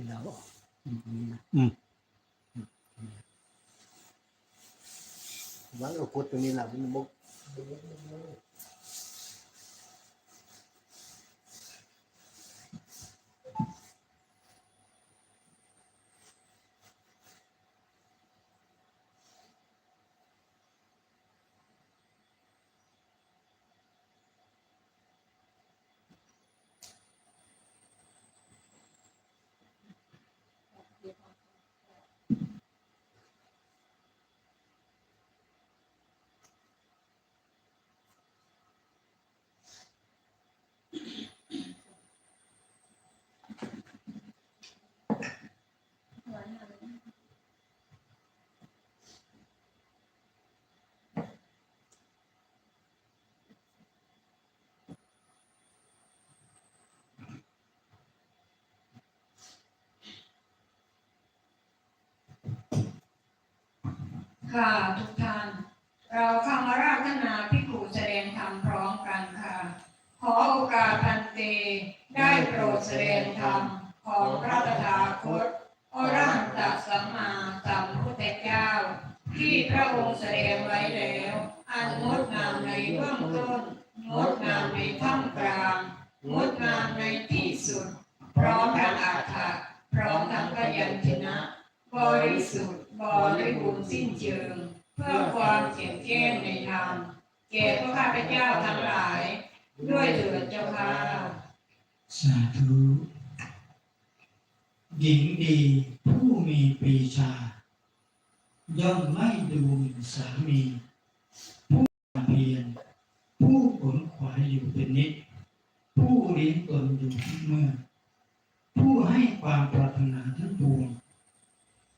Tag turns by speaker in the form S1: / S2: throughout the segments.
S1: เวลาก็ออกอืมตรงนี้นะ
S2: อืม
S1: วางเอากดตรงนี้แหละมันบก
S3: ค่ะ ทุกท่าน เราเข้ามาราธนาพิกษุแสดงธรรมพร้อมกันค่ะ ขอโอกาสพันเต ได้โปรดแสดงธรรมของพระตถาคตอรหันตสัมมาสัมพุทธเจ้า ที่พระองค์แสดงไว้แล้ว สาธุห
S2: ญิงดีผู้มีปีชา ย่อมไม่ดูหมิ่นสามี ผู้เพียรผู้ขนขวายอยู่เป็นนิด ผู้เลี้ยงตนอยู่ทุกเมื่อ ผู้ให้ความปรารถนาทั้งปวง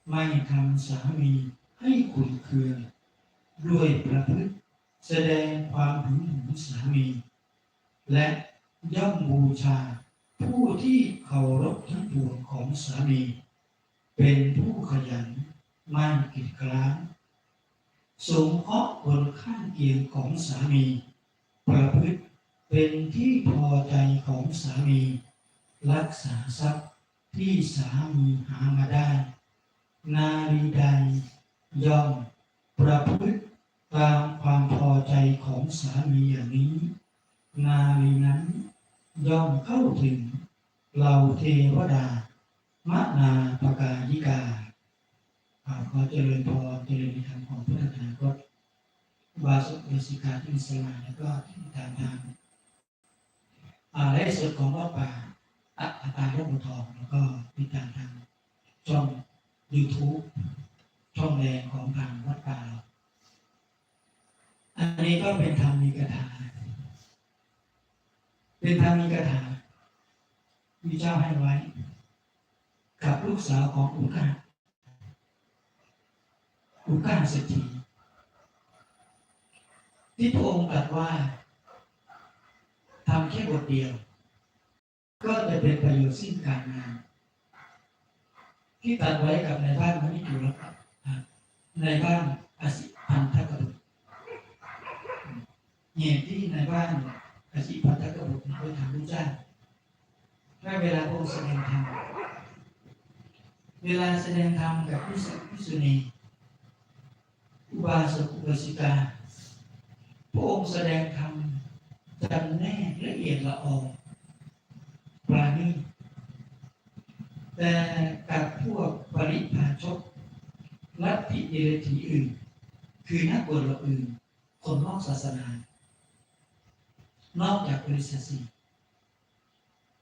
S2: ไม่ทำสามีให้ขุนเคืองด้วยประพฤติแสดงความหึงหวงสามี และย่อมบูชา ผู้ที่เคารพทั้งปวงของสามี เป็นผู้ขยันมั่นกิจกร้าสงเคราะห์คนข้างเคียงของสามี ประพฤติเป็นที่พอใจของสามี รักษาทรัพย์ที่สามีหามาได้ นารีใดย่อมประพฤติตามความพอใจของสามีอย่างนี้ นารีนั้น ย่อมเข้าถึงเหล่าเทวดามนาปกายิกาขอเจริญพรเจริญธรรมของพุทธทาสวาสุเอสิกาที่สลาแล้วก็ที่ตามทางอ่าและส่วนของวัดป่าอะอาตาลบุทองแล้วก็ติดตามทางช่อง YouTube ช่องแรงของทางวัดป่าเราอันนี้ก็เป็นธรรมมีกถา เป็นธรรมีกถามีเจ้าให้ไว้ กับลูกสาวของอุกาอุกาเศรษฐีที่พระองค์ตรัสว่าทำแค่บทเดียว ก็จะเป็นประโยชน์สิ้นการงาน ที่ตัดไว้กับในบ้านมณิจุลครับในบ้านอสิพันธกบุตรเหตุที่ในบ้าน อาชีพพันธกบุตรไปถามลูกจ้างถ้าเวลาพระองค์ แสดงธรรมเวลาแสดงธรรมกับพิสุพิสุณีอุบาสกอุบาสิกาพระองค์แสดงธรรมจำแนกละเอียดละออปราณีแต่กับพวกปริพาชกลัทธิเดรถีอื่น คือนักบวชเราอื่น คนนอกศาสนา นอกจากบริษัทสี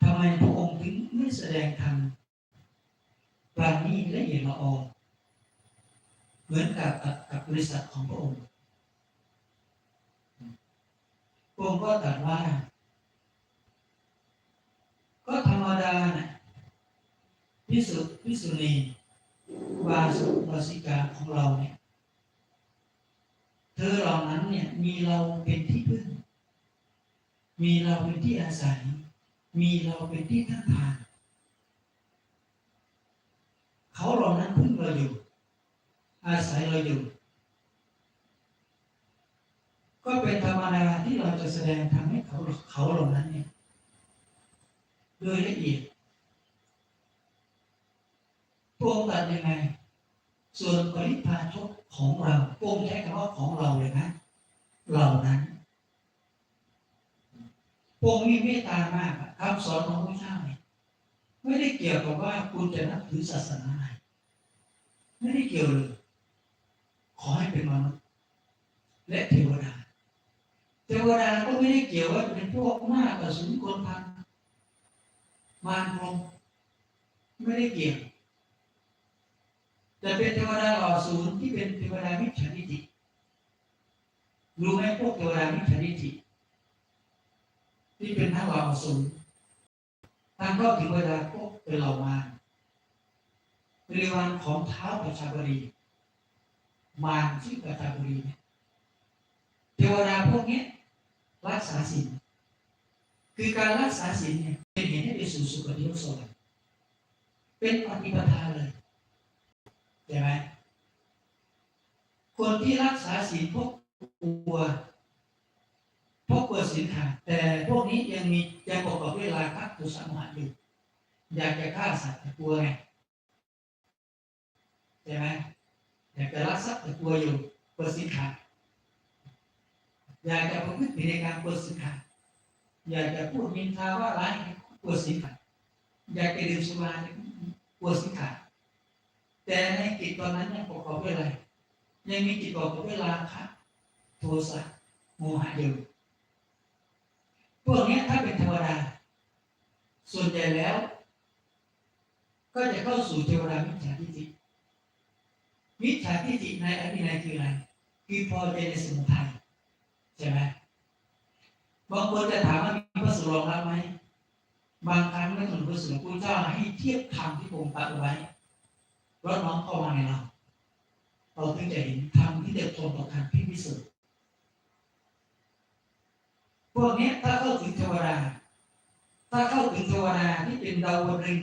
S2: ทำไมพระองค์ถึง ไม่แสดงธรรมปราณีตละเอียดละออเหมือนกับกับบริษัทของพระองค์พระองค์ก็ตรัสว่า ก็ธรรมดานะพิสุพิสุณีวาสุวาสิกาของเราเนี่ยเธอเหล่านั้นเนี่ยมีเราเป็นที่พึ่ง มีเราเป็นที่อาศัย มีเราเป็นที่ตั้งทาน เขาเหล่านั้นพึ่งเราอยู่ อาศัยเราอยู่ ก็เป็นธรรมดาที่เราจะแสดงทำให้เขาเขาเหล่านั้นเนี่ยโดยละเอียดพระองค์ตรัสยังไง ส่วนปริพาชกของเราพระองใช้คำว่าของเราเลยนะ เหล่านั้นพระองค์มีเมตตามากคำสอนของพระเจ้าเนี่ย ไม่ได้เกี่ยวกับว่าคุณจะนับถือศาสนาไหนไม่ได้เกี่ยวเลย ขอให้เป็นมนุษย์และเทวดา เทวดาก็ไม่ได้เกี่ยวว่าเป็นพวกหน้ากระสุนคนพันมารพรมไม่ได้เกี่ยวแต่เป็นเทวดาหล่อศูนย์ที่เป็นเทวดามิจฉาทิฏฐิรู้ไหมพวกเทวดามิจฉาทิฏฐิที่เป็นทั้งหล่อศูน ย์ทางเข้าถึงเวลาพวกเป็นเหล่ามารบริวารของเท้าประชาบดีมารชื่อประชาบดีเนี่ยเทวดาพวกนี้รักษาศีลคือการรักษาศีลเนี่ยเป็นเหตุให้ไปสู่สุคติโลกสวรรค์เป็นปฏิปทาเลยใช่ไหมคนที่รักษาศีลพวกกลัว พวกกลัวศีลขาดแต่พวกนี้ยังมียังประกอบด้วยราคะโทสะโมหะอยู่อยากจะฆ่าสัตว์แต่กลัวไงใช่ไหมอยากจะรักทรัพย์แต่กลัวอยู่กลัวศีลขาดอยากจะประพฤติผิดในการกลัวศีลขาดอยากจะพูดมินทาว่าร้ายกลัวศีลขาดอยากจะดื่มสุรากลัวศีลขาดแต่ในจิตตอนนั้นยังประกอบด้วยอะไรยังมีจิตประกอบด้วยราคะโทสะโมหะอยู่ วกนี้ถ้าเป็นเทวดา ส่วนใหญ่แล้ว ก็จะเข้าสู่เทวดามิจฉาทิฏฐิมิจฉาทิฏฐิในอภินัยคืออะไรคือพอใจในสมุทัยใช่ไหมบางคนจะถามว่ามีพระสุรองรับไหมบางครั้งไม่ต้องพระสุรพระเจ้าให้เทียบธรรมที่ผมตัดไว้รถน้องเข้ามาในเราเราถึงจะเห็นธรรมที่จะตรงต่อธรรมที่พิเศษ พวกนี้ถ้าเข้าถึงเทวดา ถ้าเข้าถึงเทวดาที่เป็นดาวดึง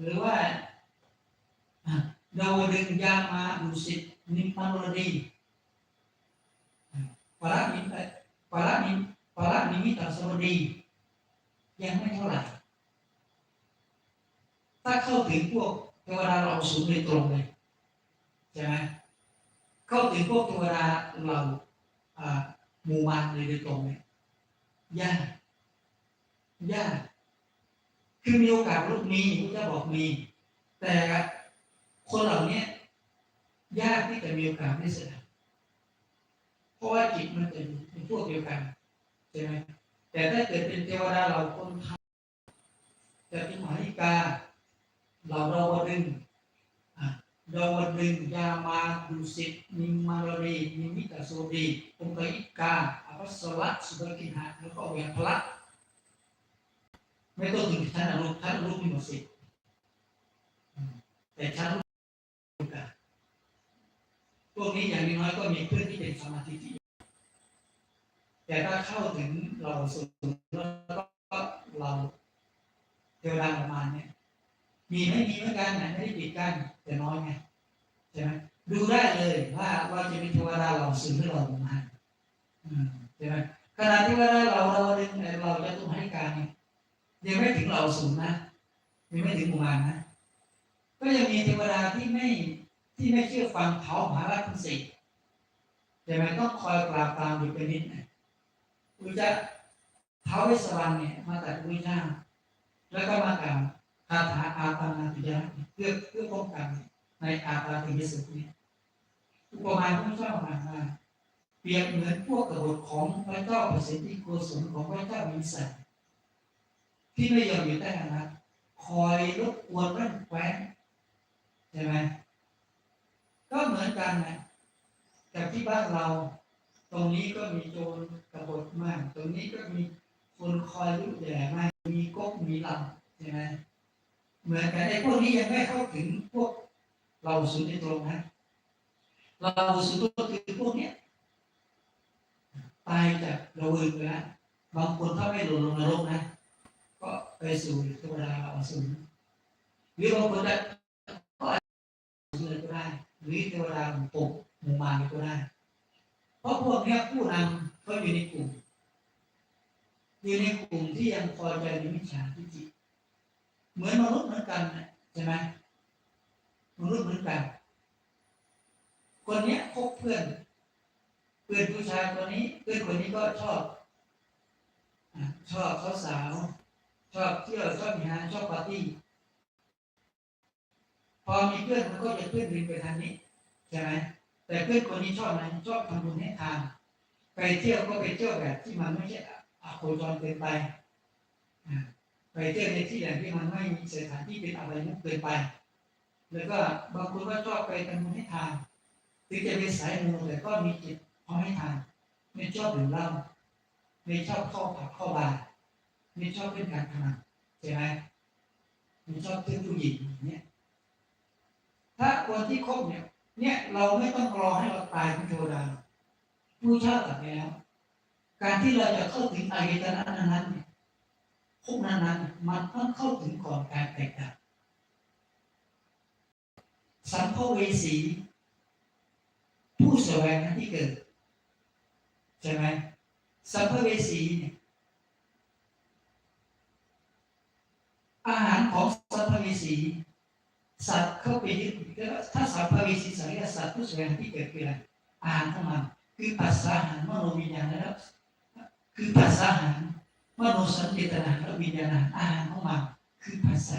S2: หรือว่าดาวดึงยามาดุสิตนิมมานรดีประนิปาระนิประนิมิตสวดี ยังไม่เท่าไหร่ ถ้าเข้าถึงพวกเทวดาเราสูงโดยตรงเลยใช่ไหมเข้าถึงพวกเทวดาเราหมู่มารเลยโดยตรงเลย ยากยากคือมีโอกาสลูกมีพระเจ้าบอกมี แต่คนเหล่านี้ยากที่จะมีโอกาสได้แสดงเพราะว่าจิตมันจะเป็นพวกเดียวกันใช่ไหมแต่ถ้าเกิดเป็นเทวดาเราคนทำจะเป็นหมาริกา เราเราวดึงอะเราวดึงยามาดุสิตนิมมารีนิมิตาโสดีองค์อิกา อภัสระสุภกินหะแล้วก็เวียนพละไม่ต้องถึงชั้นอรูปชั้นอรูปมีหมดสิทธิ์อืมแต่ชั้นรูปกันพวกนี้อย่างน้อยก็มีเพื่อนที่เป็นสมาธิที่แต่ถ้าเข้าถึงเราสูงแล้วก็เราเทวดาประมาณเนี้ยมีไม่มีเหมือนกันนะไม่ได้ปิดกั้นแต่น้อยไงใช่ไหมดูได้เลยว่าว่าจะมีเทวดาเราสูงหรือเราประมาณอืม ใช่ไหมขณะที่ว่าเราเราเองเราจะต้องให้การเนี่ยยังไม่ถึงเราสูงนะยังไม่ถึงประมาณนะ ก็ยังมีเทวดาที่ไม่ที่ไม่เชื่อฟังเขามหาราชทั้งสี่ใช่ไหมต้องคอยปราบปรามอยู่เป็นนิดนะอุจจะท้าวเวสสวรรณเนี่ยมาตัดอุจจาแล้วก็มากล่าวคาถาอาปานาติยะเพื่อเพื่อป้องกันในอาปาติยสุขนี้อุปมาพระเจ้ามาว่า เปรียบเหมือนพวกกบฏของพระเจ้าประสิทธิโกศลของพระเจ้ามีสัตที่ไม่ยอมอยู่ใต้อานัตคอยรบกวนรั่นแคว้นใช่ไหมก็เหมือนกันนะแต่ที่บ้านเรา ตรงนี้ก็มีโจรกบฏมาก ตรงนี้ก็มีคนคอยลุกแย่มาก มีก๊กมีลำใช่ไหมเหมือนกันไอ้พวกนี้ยังไม่เข้าถึงพวกเราสุดในตรงนะเราสุดก็คือพวกเนี้ย ตายจากเราอื่นไปแล้วบางคนถ้าไม่หล่นลงนรกนะ ก็ไปสู่เทวดาเราสูงหรือบางคนได้ก็อาจจะเลยก็ได้หรือเทวดาหมู่ปกหมู่มารก็ได้ เพราะพวกนี้ผู้นำเขาอยู่ในกลุ่มอยู่ในกลุ่มที่ยังพอใจในมิจฉาทิฏฐิเหมือนมนุษย์เหมือนกันนะใช่ไหมมนุษย์เหมือนกัน คนเนี้ยคบเพื่อน เพื่อนผู้ชายคนนี้ เพื่อนคนนี้ก็ชอบชอบเขาสาว ชอบเที่ยวชอบงานชอบปาร์ตี้พอมีเพื่อนมันก็จะเพื่อนดึงไปทางนี้ใช่ไหมแต่เพื่อนคนนี้ชอบอะไรชอบทำบุญให้ทานไปเที่ยวก็ไปเที่ยวแบบที่มันไม่ใช่อโคจรเกินไปไปเที่ยวในที่อย่งที่มันไม่มีสถานที่เป็นอะไรมุกเกินไป แล้วก็บางคนก็ชอบไปทำบุญให้ทานถึงจะเป็นสายมูแต่ก็มีจิต พร้อมให้ทานไม่ชอบดื่มเหล้าไม่ชอบเข้าผับเข้าบาร์ไม่ชอบเล่นการพนันใช่ไหมไม่ชอบเที่ยวผู้หญิงอย่างเนี้ยถ้าคนที่คบเนี่ย เนี่ยเราไม่ต้องรอให้เราตายเป็นเทวดาผู้เช่าตัดแล้ว การที่เราจะเข้าถึงอายตนะนั้นเนี่ยพวกนั้นๆมันต้องเข้าถึงก่อนการแตกดับสัมภเวสี ผู้แสวงหาที่เกิด ใช่ไหมสัมภเวสีเนี่ยอาหารของสัมภเวสีสัตว์เข้าไปยึดแล้วถ้าสัมภเวสีสังเกตสัตว์ผู้แสวงที่เกิดคืออะไรอาหารของมันคือปัสสาวะมโนวิญญาณแล้วคือปัสสาวะมโนสัญเจตนาและวิญญาณอาหารของมันคือภาษา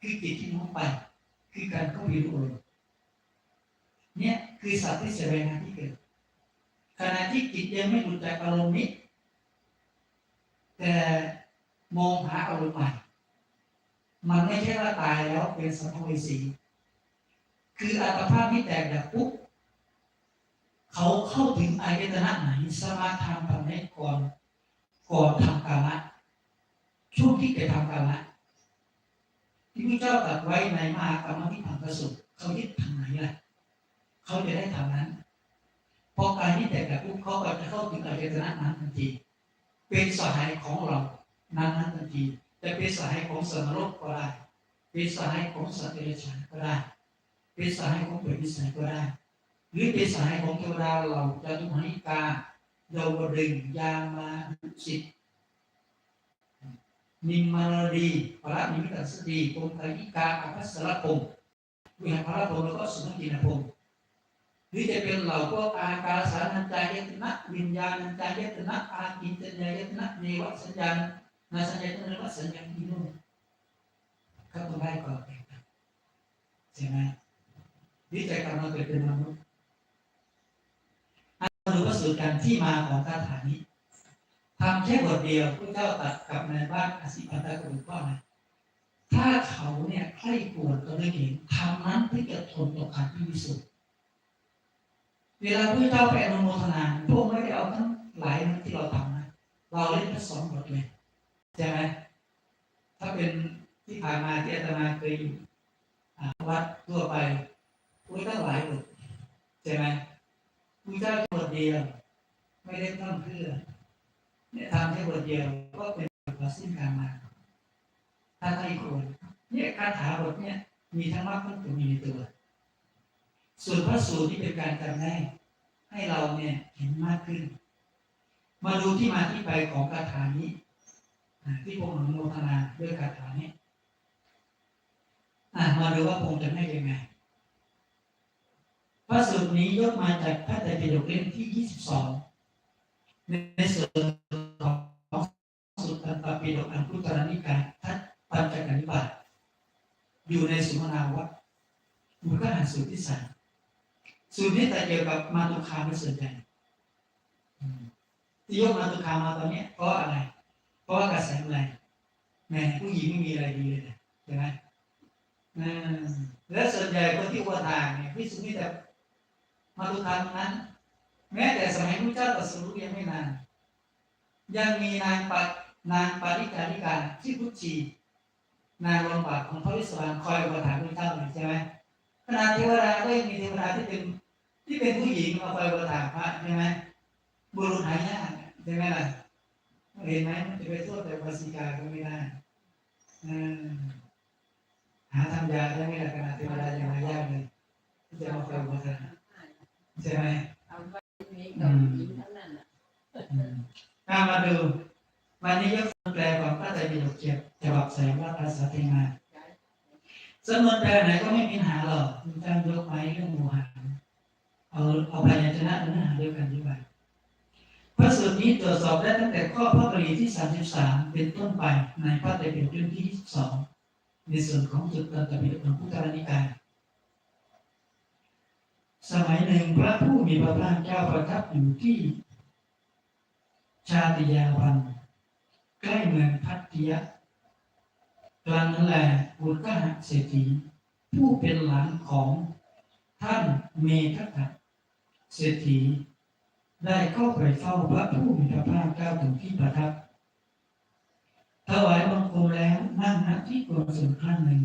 S2: คือจิตที่น้องไป คือการเข้าไปรู้เนี่ยคือสัตว์ที่แสวงหา ขณะที่จิตยังไม่หลุดจากอารมณ์นี้ แต่มองหาอารมณ์ใหม่มันไม่ใช่ว่าตายแล้วเป็นสัมภเวสี คืออัตภาพที่แตกดับปุ๊บเขาเข้าถึงอายตนะไหนสมาทานทำให้ก่อนก่อนทำกาละช่วงที่ไปทำกาละที่พระเจ้าตรัสไว้ในมหากรรมที่ทำประสบเขายึดทางไหนล่ะ เขาจะได้ทำนั้น พอการที่แตกดับปุ๊บเขาก็จะเข้าถึงอายตนะนั้นทันที เป็นสหายของเรานั้นนั้นทันทีจะเป็นสหายของสมรสก็ได้เป็นสหายของสัตว์เดรัจฉานก็ได้เป็นสหายของเปรตวิสัยก็ได้ หรือเป็นสหายของเทวดาเราจะตุมหิกาเยาวดึงยามาดุสิตนิมมารดีพระนิมิตสติปงคายิกาอภัสสรพงศ์วิหารพระพงศ์แล้วก็สุนทรีนพงศ์ หรือจะเป็นเหล่าพวกอากาสานัญจายตนะวิญญาณัญจายตนะอากินจัญญายตนะเนวสัญญาณนาสัญญาตนะวัสัญญาณที่นู่นเขาต้องได้ก่อนใช่ไหมวิจัยกรรมเราเกิดเป็นมนุษย์อันนี้ก็สู่การที่มาของคาถานี้ทำแค่บทเดียวพระเจ้าตัดกับในบ้านอสิปันตะกุลก็นะถ้าเขาเนี่ยใคร่กวดก็ได้เห็นทำนั้นที่อจะทนต่อการที่วิสุทธิ เวลาพระเจ้าไปอนุโมทนาพวกไม่ได้เอาทั้งหลายนั้นที่เราทำนะเราเล่นแค่สองบทเลยใช่ไหมถ้าเป็นที่ผ่านมาที่อาตมาเคยอยู่วัดทั่วไปพุทธตั้งหลายบทใช่ไหมพุทธเจ้าบทเดียว ไม่ได้ต้งเพื่อเนี่ยทำแค่บทเดียวก็เป็นบทสิ้นการมาถ้าใครควรเนี่ยคาถาบทเนี่ยมีทั้งมรรคทั้งผลมีในตัว ส่วนพระสูตรที่เป็นการจำแนกให้เราเนี่ยเห็นมากขึ้น มาดูที่มาที่ไปของคาถานี้ที่พงศ์อนุโมทนาด้วยคาถานี้มาดูว่าพงศ์จะให้ยังไง พระสูตรนี้ยกมาจากพระไตรปิฎกเล่มที่ 22 ในส่วนของสุตตันตปิฎกอันพุทธานิกายทัศปัญจกนิบาตอยู่ในสุมนาวัตมันก็หาสูตรที่สาม สูตรนี้แต่เกี่ยวกับมาตุคามเป็นส่วนใหญ่ที่ยกมาตุคามมาตอนเนี้ยเพราะอะไร เพราะกระแสอะไรแม่ผู้หญิงไม่มีอะไรดีเลยนะใช่ไหมอืมแล้วส่วนใหญ่คนที่อุปทานเนี่ยพิสุนีแต่มาตุคามนั้น แม้แต่สมัยพระเจ้าตรัสรู้ยังไม่นาน ยังมีนางปะนางปาริกานิกาที่พุทธีนางรองบาทของพระวิศวรคอยอุปถัมภ์พระเจ้าเลยใช่ไหม ขณะเทวดาก็ยังมีเทวดาที่เป็นที่เป็นผู้หญิงมาคอยอุปถัมภ์พระใช่ไหมบุรุษหายากใช่ไหมล่ะเห็นไหมมันจะไปโทษแต่ภาษีกาก็ไม่ได้อืมหาทำยาได้ไม่ได้ขนาดเทวดายังหายากเลยที่จะมาคอยอุปถัมภ์ใช่ไหม
S4: เอาไว้นี้กับหญิงเท่านั้นน่ะ
S2: อืมอ่ามาดู วันนี้ยกแปลของพระไตรปิฎกเจ็ดฉบับแสงว่าภาษาไทยมา สำนวนแปลไหนก็ไม่มีปัญหาหรอกคุณจ้างยกไว้เรื่องโมหะเอาเอาพยัญชนะเนื้อหาเดียวกันดีกว่าพระสูตรนี้ตรวจสอบได้ตั้งแต่ข้อพระกรีที่ 33 เป็นต้นไปในพระไตรปิฎกเล่ที่ 22 ในส่วนของจุดตันตปิฎกของพุทธานิกายสมัยหนึ่งพระผู้มีพระภาคเจ้าประทับอยู่ที่ชาติยาวัน ใกล้เมืองพัทยะ กลางนั้นแหละบุตรกหะเศรษฐีผู้เป็นหลานของท่านเมธะเศรษฐี ได้เข้าไปเฝ้าพระผู้มีพระภาคเจ้าถึงที่ประทับถวายบังคมแล้วนั่งณที่ควรส่วนข้งหนึ่ง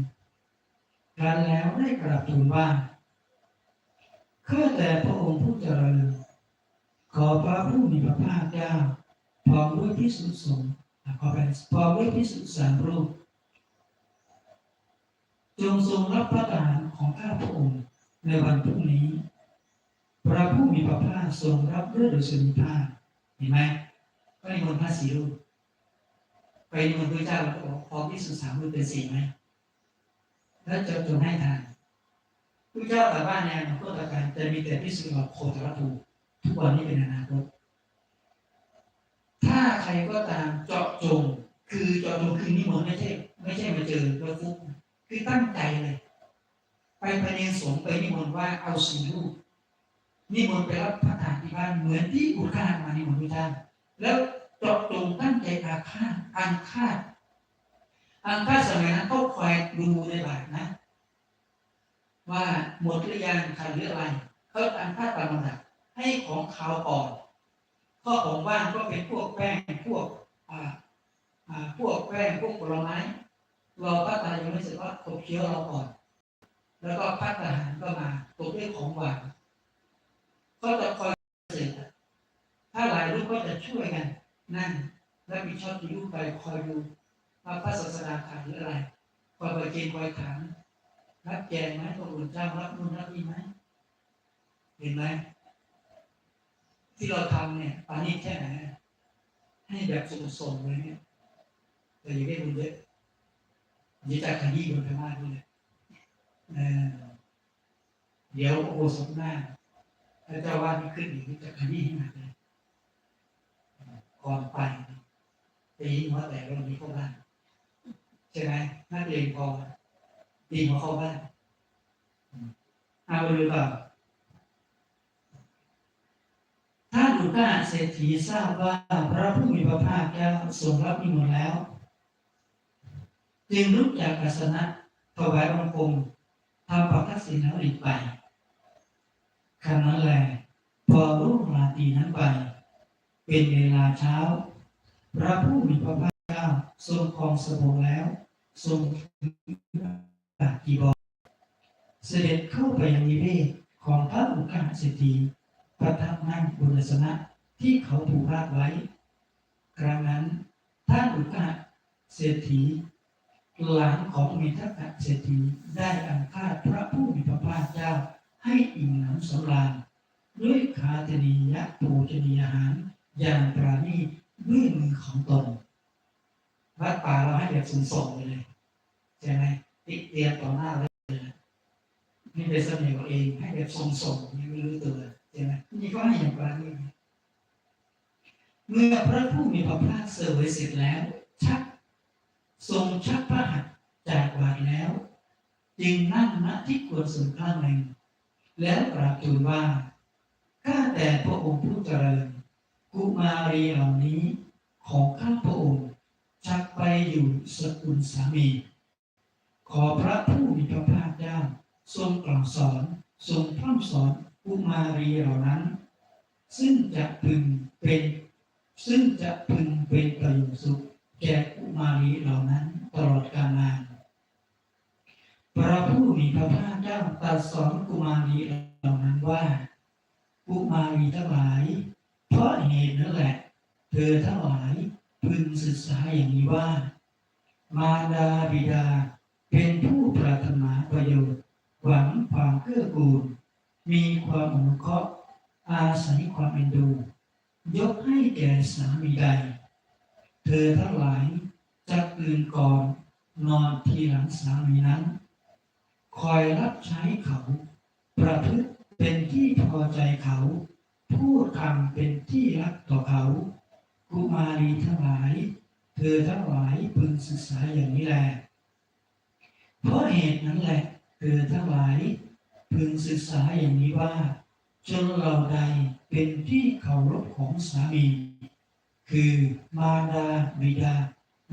S2: การแล้วได้กราบทูลว่าข้าแต่พระองค์ผู้เจริญ ขอพระผู้มีพระภาคเจ้าพร้อมด้วยพิสุทธิสงฆ์ขอไปพร้อมด้วยพิสุทธิสามรูป จงทรงรับพระทหารของข้าพระองค์ในวันพรุ่งนี้ พระผู้มีพระภาคทรงรับด้วยโดยสนิภาพเห็นไหมก็ในมนต์พระสีรูปไปนิมนต์พระเจ้าแล้วก็บอกพอพิสุทธิสามรูปเป็นสี่ไหมแล้วจะจงให้ทานพระเจ้าแต่ว่าในอนาคตการจะมีแต่พิสุทธิ์กับโคตรภูทุกวันนี้เป็นอนาคตถ้าใครก็ตามเจาะจง คือเจาะจงคือนิมนต์ไม่ใช่ ไม่ใช่มาเจอแล้วฟุก คือตั้งใจเลย ไปภายในสงไปนิมนต์ว่าเอาสีรูปนิมนต์ไปรับพระทานที่บ้านเหมือนที่บุตรข้ามานิมนต์พระเจ้แล้วเจาะจงตั้งใจอาฆาตอันฆาตอันฆาตสมัยนั้นเขาคอยดูในบาทนะ ว่าหมดหรือยังขาดหรืออะไรเขาตามค่าตามลำดับให้ของขาวก่อนข้อของว่างก็เป็นพวกแป้งพวกอ่าอ่าพวกแป้งพวกผลไม้ เรอพระตายยังไม่เสร็จว่าตกเคี้ยวเราก่อน แล้วก็พัฒทหารก็มาตกด้วยของหวานก็จะคอยเสร็จถ้าหลายรูปก็จะช่วยกันนั่งและมีชอบที่ยุ่ไปคอยดูว่าพระศาสดาขาดหรืออะไรคอยไปเกณฑ์คอยถามรับแจงไหมพระคุณเจ้ารับนู่นรับนี่ไหมเห็นไหมที่เราทำเนี่ยปานี้แค่ไหนให้แบบส่งๆเลยเนี่ยแต่ยังได้บุญเยอะ เดี๋ยวจะขยี้บนธรรมะด้วยเออเดี๋ยวโอสถหน้าถ้าเจ้าว่านี่ขึ้นอีกจะขยี้ให้หนักเลยก่อนไปตีหัวแต่เรานี้เข้าบ้านใช่ไหมนักเรียนพอตีหัวเข้าบ้านเอาหรือเปล่าถ้าดุก้าเศรษฐีทราบว่าพระผู้มีพระภาคเจ้าทรงรับนิมนต์แล้ว จึงลุกจากอาสนะถวายบังคมทำปักทักษิณแล้วหลีกไปครั้งนั้นแหละพอรุ่งราตรีนั้นไป เป็นเวลาเช้า พระผู้มีพระภาคเจ้าทรงครองสมบงแล้ว ทรงตักกีบอเสด็จเข้าไปยังนิเวศของพระอุกาเศรษฐีประทับนั่งบนอาสนะที่เขาถูกราดไว้ ครั้งนั้นท่านอุกาเศรษฐี หลานของเมธกะเศรษฐีได้อังคาพระผู้มีพระภาคเจ้า ให้อิ่มหนำสำราญด้วยคาตนียะปูชนียอาหาร อย่างปราณีด้วยมือของตนวัดป่าเราให้แบบสูงส่งไปเลยใช่ไหมติเตียนต่อหน้าเลยไม่เป็นเสน่ห์ของเองให้แบบทรงส่งยังไม่รู้ตัวใช่ไหมนี่ก็ให้อย่างปราณีเมื่อพระผู้มีพระภาคเสวยเสร็จแล้ว ทรงชักพระหัตถ์จากบาทแล้ว จึงนั่งณที่ควรส่วนข้างหนึ่ง แล้วกราบทูลว่าข้าแต่พระองค์ผู้เจริญ กุมารีเหล่านี้ของข้าพระองค์ชักไปอยู่สกุลสามี ขอพระผู้มีพระภาคเจ้าทรงกล่าวสอนทรงพร่ำสอนกุมารีเหล่านั้น ซึ่งจะพึงเป็น ซึ่งจะพึงเป็นประโยชน์สุข แก่กุมารีเหล่านั้นตลอดกาลนาน พระผู้มีพระภาคเจ้าตรัสสอนกุมารีเหล่านั้นว่ากุมารีทั้งหลาย เพราะเหตุนั่นแหละ เธอทั้งหลายพึงศึกษาอย่างนี้ว่า มารดาบิดาเป็นผู้ปรารถนาประโยชน์ หวังความเกื้อกูล มีความอนุเคราะห์อาศัยความเอ็นดู ยกให้แก่สามีใด เธอทั้งหลายจะตื่นก่อนนอนทีหลังสามีนั้น คอยรับใช้เขา ประพฤติเป็นที่พอใจเขา พูดคำเป็นที่รักต่อเขา กุมารีทั้งหลาย เธอทั้งหลายพึงศึกษาอย่างนี้แหละเพราะเหตุนั้นแหละเธอทั้งหลายพึงศึกษาอย่างนี้ว่า จนเราใดเป็นที่เคารพของสามี คือมารดาบิดา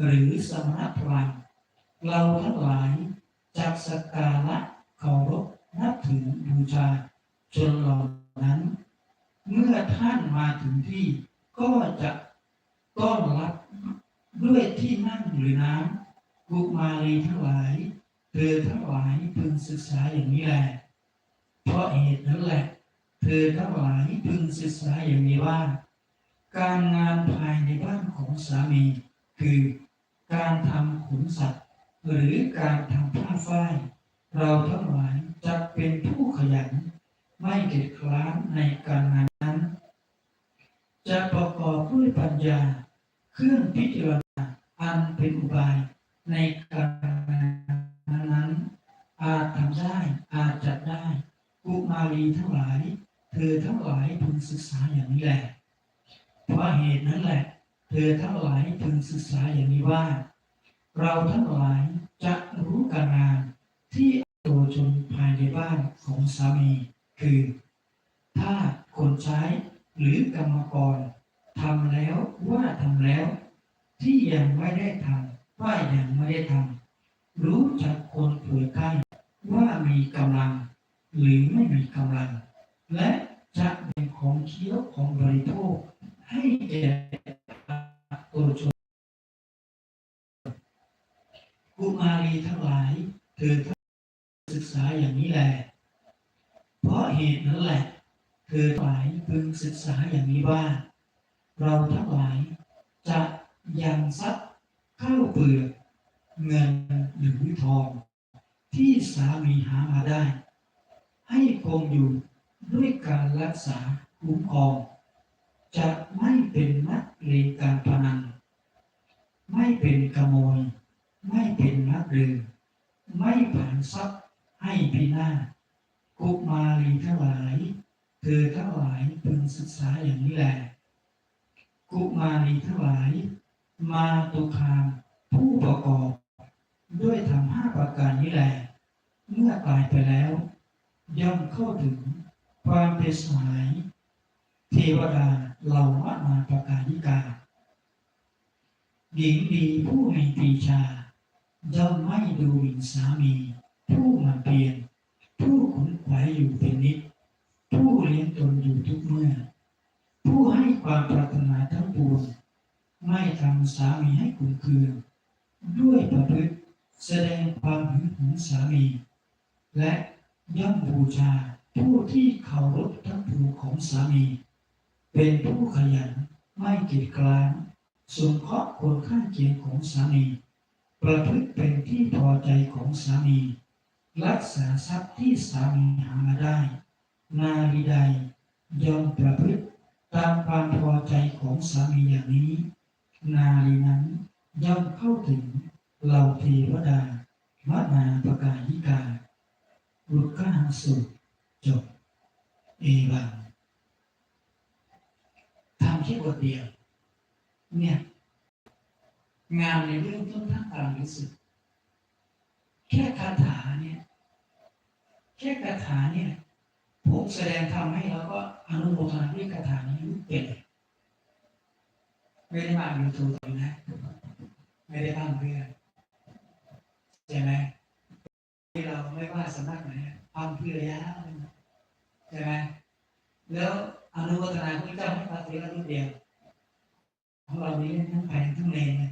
S2: หรือสมณพราหมณ์เราทั้งหลายจักสการะเคารพนับถือบูชาจนเหล่านั้น เมื่อท่านมาถึงที่ก็จะต้อนรับด้วยที่นั่งหรือน้ำกุมารีทั้งหลายเธอทั้งหลายพึงศึกษาอย่างนี้แหละ เพราะเหตุนั้นแหละ เธอทั้งหลายพึงศึกษาอย่างนี้ว่า การงานภายในบ้านของสามี คือการทำขุนสัตว์ หรือการทำผ้าฝ้าย เราทั้งหลายจะเป็นผู้ขยัน ไม่เกียจคร้านในการงานนั้น จะประกอบด้วยปัญญา เครื่องพิจารณาอันเป็นอุบายในการงานนั้น อาจทำได้อาจจัดได้กุมารีทั้งหลาย เธอทั้งหลายพึงศึกษาอย่างนี้แหละ เพราเหตุนั้นแหละ เธอทั้งหลายพึงศึกษาอย่างนี้ว่า เราทั้งหลายจะรู้การงานที่ตัวชนภายในบ้านของสามี คือ ถ้าคนใช้หรือกรรมกรทำแล้วว่าทำแล้ว ที่ยังไม่ได้ทำว่ายังไม่ได้ทำรู้จักคนป่วยไข้ว่ามีกำลัง หรือไม่มีกำลัง และจะเป็นของเคี้ยวของบริโภค ให้แก่ตัวชนกุมารีทั้งหลายเธอศึกษาอย่างนี้แหละ เพราะเหตุนั้นแหละเธอทั้งหลายพึงศึกษาอย่างนี้ว่า เราทั้งหลายจะยังทรัพย์ข้าวเปลือกเงินหรือทอง ที่สามีหามาได้ ให้คงอยู่ด้วยการรักษาคุ้มครอง จะไม่เป็นนักเลงการพนัน ไม่เป็นขโมย ไม่เป็นนักเรือไม่ผ่านทรัพย์ให้พินาศกุมารีทั้งหลาย เธอทั้งหลายพึงศึกษาอย่างนี้แหละกุมารีทั้งหลาย มาตุคามผู้ประกอบ ด้วยทำห้าประการนี้แหละเมื่อตายไปแล้ว ย่อมเข้าถึงความเป็นสายเทวดา เหล่ามานาประการนิกาหญิงดีผู้มีปีชาย่อมไม่ดูหมิ่นสามี ผู้มันเพียรผู้ขนขวายอยู่เป็นนิด ผู้เลี้ยงตนอยู่ทุกเมื่อ ผู้ให้ความปรารถนาทั้งปวงไม่ทำสามีให้ขุนเคือง ด้วยประพฤติแสดงความหึงหวงสามี และย่อมบูชาผู้ที่เคารพทั้งปวงของสามี เป็นผู้ขยันไม่เกียจคร้านสงเคราะห์คนข้างเคียงของสามี ประพฤติเป็นที่พอใจของสามี รักษาทรัพย์ที่สามีหามาได้ นารีใดยอมประพฤติตามความพอใจของสามีอย่างนี้ นารีนั้นย่อมเข้าถึงเหล่าเทวดาวนาประกายิกาลุกขาสุดจบ เอวัง ทำแค่บทเดียว เนี่ย งานในเรื่องต้นท่านตามรู้สึก แค่คาถาเนี่ย แค่คาถาเนี่ย ผมแสดงทำให้แล้วก็อนุโมทนาด้วยคาถานี้รู้เป็นไม่ได้มาอยู่ตัวตนะ ไม่ได้บ้างเพื่อนใช่ไหมที่เราไม่ว่าสำนักไหนพังเพื่อยาวใช่ไหมแล้ว อนุโมทนาพระเจ้าให้พระเถระรูปเดียวของเรานี้ทั้งแผงทั้งเลนเลย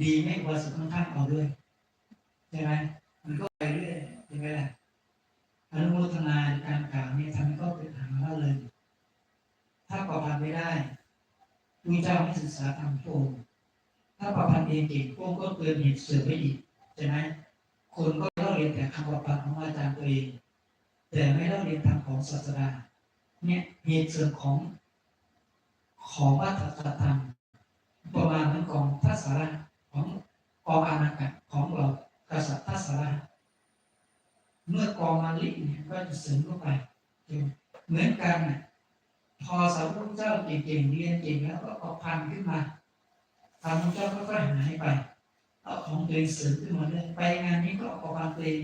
S2: ดีไม่กว่าสุดข้างๆเอาด้วยใช่ไหมมันก็ไปเรื่อยใช่ไหมล่ะอนุโมทนาการกล่าวเนี่ยทำให้ก็เป็นหางละเลย ถ้าประพันธ์ไม่ได้พระเจ้าให้ศึกษาธรรมโพงถ้าประพันธ์เองเก่งโพงก็เกินเหตุเสื่อมไปอีกใช่ไหมคนก็เล่าเรียนแต่คำประพันธ์ของอาจารย์ตัวเอง แต่ไม่เล่าเรียนธรรมของศาสดา เนี่ยเหตุเสื่อมของของวัฒนธรรมประมาณนั้นของทัศระของกองอาณาจักรของเรากษัตริย์ทัศระเมื่อกองมาลิเนี่ยก็จะเสริมเข้าไปเหมือนกันน่ะพอสาวพระเจ้าเก่งๆเรียนเก่งแล้วก็เอาพันขึ้นมาสาวพระเจ้าก็ค่อยหายไปเอาของตัวเองเสริมขึ้นมาเรื่อยไปงานนี้ก็เอาพันตัวเอง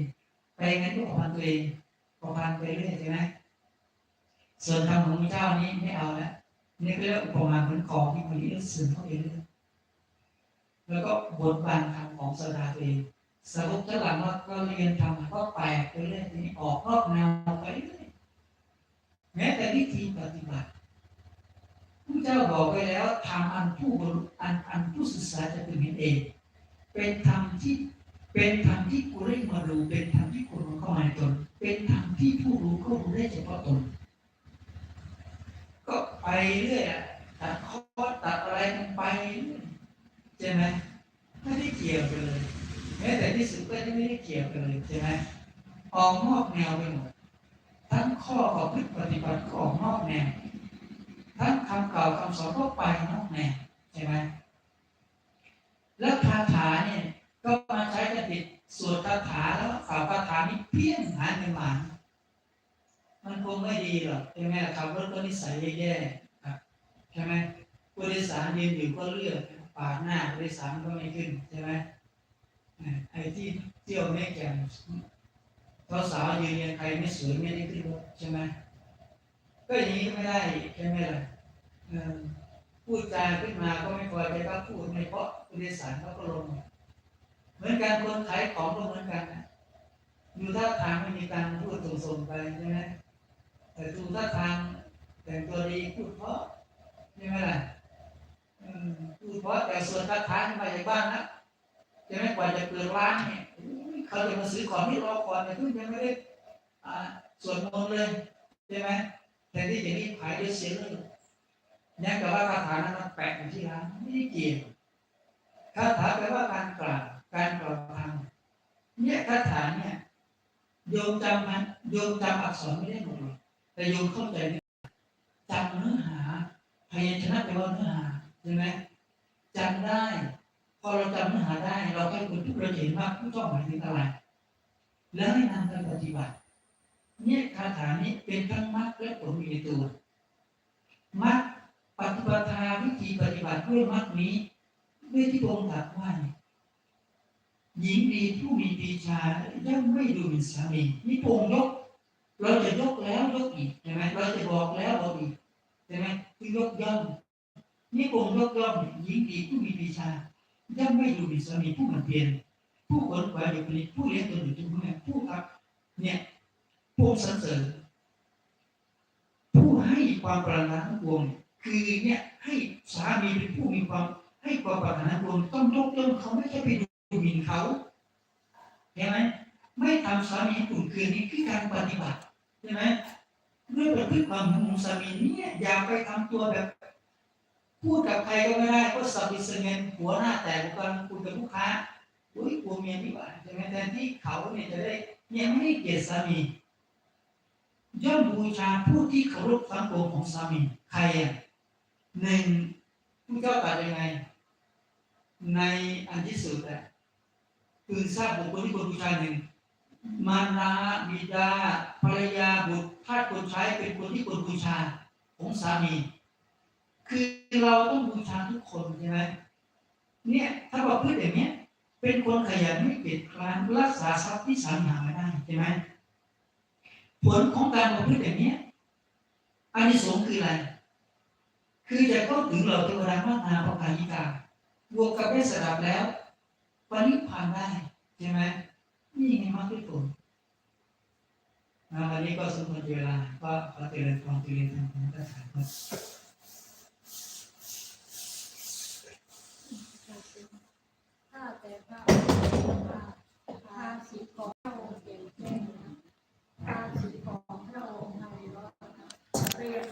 S2: ไปงานนี้ก็เอาพันตัวเองเอาพันไปเรื่อยใช่ไหม ส่วนธรรมของพระเจ้านี้ไม่เอาแล้วนี่ก็เรียกอุปมาเหมือนของที่มันเลี้ยงเสริมเข้าไปเรื่อยแล้วก็บทบาทธรรมของสดาตัวเองสาวกเจ้าหลังว่าก็เรียนทำก็แปลกไปเรื่อยนี้ออกนอกแนวไปเรื่อยแม้แต่วิธีปฏิบัติพระเจ้าบอกไว้แล้วทำอันผู้บรุอันอันผู้ศึกษาจะเป็นเห็นเอง เป็นธรรมที่เป็นธรรมที่กูเร่งมาดูเป็นธรรมที่กูรู้เข้ามาในตน เป็นธรรมที่ผู้รู้ก็รู้ได้เฉพาะตน ก็ไปเรื่อยอะตัดข้อตัดอะไรมันไปใช่ไหมไม่ได้เกี่ยวกันเลยแม้แต่ที่สุดก็ไม่ได้เกี่ยวกันเลยใช่ไหมออกนอกแนวไปหมดทั้งข้อของพฤติปฏิบัติก็ออกนอกแนวทั้งคำกล่าวคำสอนก็ไปนอกแนวใช่ไหมแล้วคาถาเนี่ยก็มาใช้กันติดสวดคาถาแล้วฝ่าคาถานี่เพี้ยนหายไปหมา มันคงไม่ดีหรอกใช่ไหมล่ะขับรถก็นิสัยแย่ๆครับใช่ไหมผู้โดยสารยืนอยู่ก็เลือกปาดหน้าผู้โดยสารก็ไม่ขึ้นใช่ไหมไอ้ที่เที่ยวไม่แก่มสาวยืนยังใครไม่สวยไม่ได้ขึ้นรถใช่ไหมก็อย่างนี้ก็ไม่ได้ใช่ไหมล่ะพูดจาขึ้นมาก็ไม่พอใจก็พูดไม่เพราะผู้โดยสารเขาก็ลง เหมือนกันคนขายของก็เหมือนกันนะดูท่าทางไม่มีการพูดส่งๆไปใช่ไหม แต่ดูท่าทางแต่งตัวดีพูดเพราะใช่ไหมล่ะพูดเพราะแต่ส่วนคาถาที่มาจากบ้านนะใช่ไหมกว่าจะเปิดร้านเนี่ยเขาจะมาซื้อของที่รอก่อนเนี่ยเพิ่งยังไม่ได้อ่วดมนเลยใช่ไหมแต่ที่จะรีบขายเดี๋ยเสียเลยเนี่ยแต่ว่าคาถานั้นมันแปะอยู่ที่ร้านไม่ได้เกี่ยวคาถาแปลว่าการกล่าวการกล่าวธรรมเนี่ยคาถาเนี่ยโยมจำมันโยมจำอักษรไม่ได้หมดหรอก แต่โยมเข้าใจเนื้อจำเนื้อหาพยัญชนะแปลว่าเนื้อหาใช่ไหมจำได้ พอเราจำเนื้อหาได้ เราแค่คนทุกเราเห็นว่าผู้ต้องหมายถึงอะไรแล้วให้นำไปปฏิบัติ เนี่ยคาถานี้เป็นทั้งมรรคและผลอยู่ในตัวมรรคปฏิบัติวิธีปฏิบัติด้วยมรรคนี้ด้วยที่พระองค์ตรัสว่าหญิงดีผู้มีปีชาย่อมไม่ดูหมิ่นสามีนี่พระองค์ยกเราจะ ยกย่อมนี่พระองค์ยกย่อมหญิงดีผู้มีปีชาย่อมไม่ดูหมิ่นสามีผู้มันเพียรผู้ขนขวายอยู่ผลิตผู้เลี้ยงตนอยู่ทุกเมื่อผู้ครับเนี่ยผู้สรรเสริญผู้ให้ความปรารถนาทั้งปวงคือเนี่ยให้สามีเป็นผู้มีความให้ความปรารถนารวมต้องยกย่องเขาไม่ใช่ไปดูหมิ่นเขาเห็นไหมไม่ทำสามีให้ขุ่นเคืองนี่คือการปฏิบัติใช่ไหม ด้วยประพฤติความของสามีเนี่ยอย่าไปทำตัวแบบ พูดกับใครก็ไม่ได้ก็สับิสเงินหัวหน้าแตกกันคุยกับลูกค้าอุ้ยกลัวเมียดีกว่าใช่ไหมแทนที่เขาเนี่ยจะได้เนี่ยไม่เกียรติสามีย่อมบูชาผู้ที่เคารพฟังโปของสามีใครอะหนึ่งผู้เจ้าตรัสยังไง ในอันที่สุดอะคือทราบบุคคลที่ควรบูชาหนึ่ง มารดาบิดาภรรยาบุตรทาสคนใช้เป็นคนที่ควรบูชาของสามี คือเราต้องบูชาทุกคนใช่ไหมเนี่ยถ้าเราพูดอย่างเนี้ย เป็นคนขยันไม่เกียจคร้านรักษาทรัพย์ที่สามีหามาได้ใช่ไหมผลของการประพฤติอย่างนี้อันนี้สงคืออะไร คือจะเข้าถึงเราเทวดามากนาพระกายิกาบวกกับได้สดับแล้วปณิพานได้ใช่ไหม นี่ยังไงมากที่สุดนะวันนี้ก็สมควรเวลาก็ขอเจริญพรเจริญธรรมนักษาครับข้าแต่พระพาสีของพระองค์
S4: เก่งแจ้งพาสีของพ
S3: ระองค์ในวัดเรียน